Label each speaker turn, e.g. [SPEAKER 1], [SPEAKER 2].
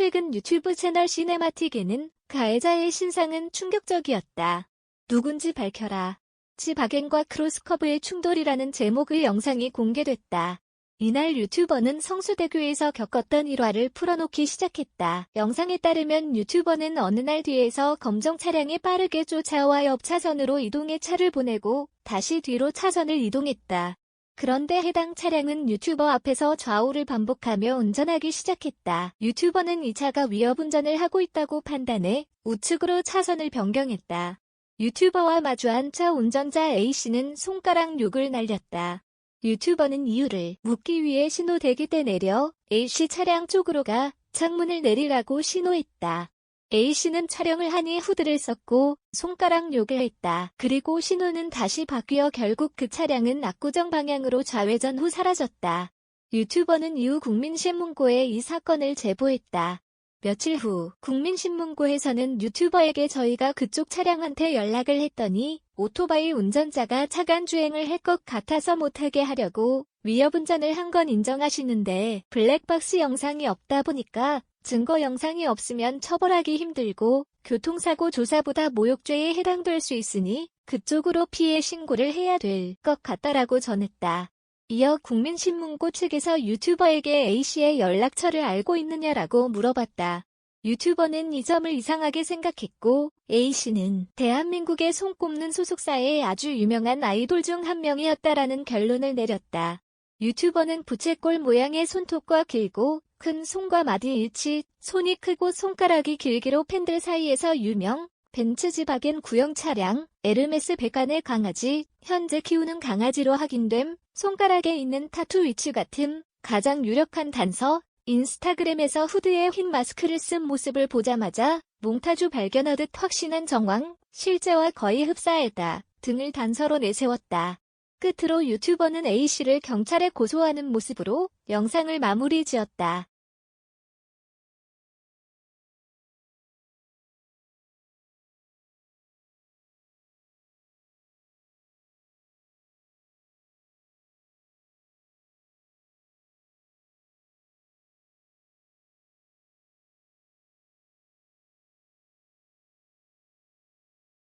[SPEAKER 1] 최근 유튜브 채널 시네마틱에는 가해자의 신상은 충격적이었다. 누군지 밝혀라. 지박앤과 크로스커브의 충돌이라는 제목의 영상이 공개됐다. 이날 유튜버는 성수대교에서 겪었던 일화를 풀어놓기 시작했다. 영상에 따르면 유튜버는 어느 날 뒤에서 검정 차량이 빠르게 쫓아와 옆 차선으로 이동해 차를 보내고 다시 뒤로 차선을 이동했다. 그런데 해당 차량은 유튜버 앞에서 좌우를 반복하며 운전하기 시작했다. 유튜버는 이 차가 위협 운전을 하고 있다고 판단해 우측으로 차선을 변경했다. 유튜버와 마주한 차 운전자 A씨는 손가락 욕을 날렸다. 유튜버는 이유를 묻기 위해 신호 대기 때 내려 A씨 차량 쪽으로 가 창문을 내리라고 신호했다. A씨는 촬영을 하니 후드를 썼고 손가락 욕을 했다. 그리고 신호는 다시 바뀌어 결국 그 차량은 압구정 방향으로 좌회전 후 사라졌다. 유튜버는 이후 국민신문고에 이 사건을 제보했다. 며칠 후 국민신문고에서는 유튜버에게 저희가 그쪽 차량한테 연락을 했더니 오토바이 운전자가 차간 주행을 할 것 같아서 못하게 하려고 위협운전을 한 건 인정하시는데 블랙박스 영상이 없다 보니까 증거 영상이 없으면 처벌하기 힘들고 교통사고 조사보다 모욕죄에 해당될 수 있으니 그쪽으로 피해 신고를 해야 될 것 같다라고 전했다. 이어 국민신문고 측에서 유튜버에게 A씨의 연락처를 알고 있느냐라고 물어봤다. 유튜버는 이 점을 이상하게 생각했고 A씨는 대한민국의 손꼽는 소속사의 아주 유명한 아이돌 중 한 명이었다라는 결론을 내렸다. 유튜버는 부채꼴 모양의 손톱과 길고 큰 손과 마디 일치, 손이 크고 손가락이 길기로 팬들 사이에서 유명, 벤츠 지박엔 구형 차량, 에르메스 백안의 강아지, 현재 키우는 강아지로 확인됨, 손가락에 있는 타투 위치 같음, 가장 유력한 단서, 인스타그램에서 후드에 흰 마스크를 쓴 모습을 보자마자 몽타주 발견하듯 확신한 정황, 실제와 거의 흡사하다 등을 단서로 내세웠다. 끝으로 유튜버는 A씨를 경찰에 고소하는 모습으로 영상을 마무리 지었다.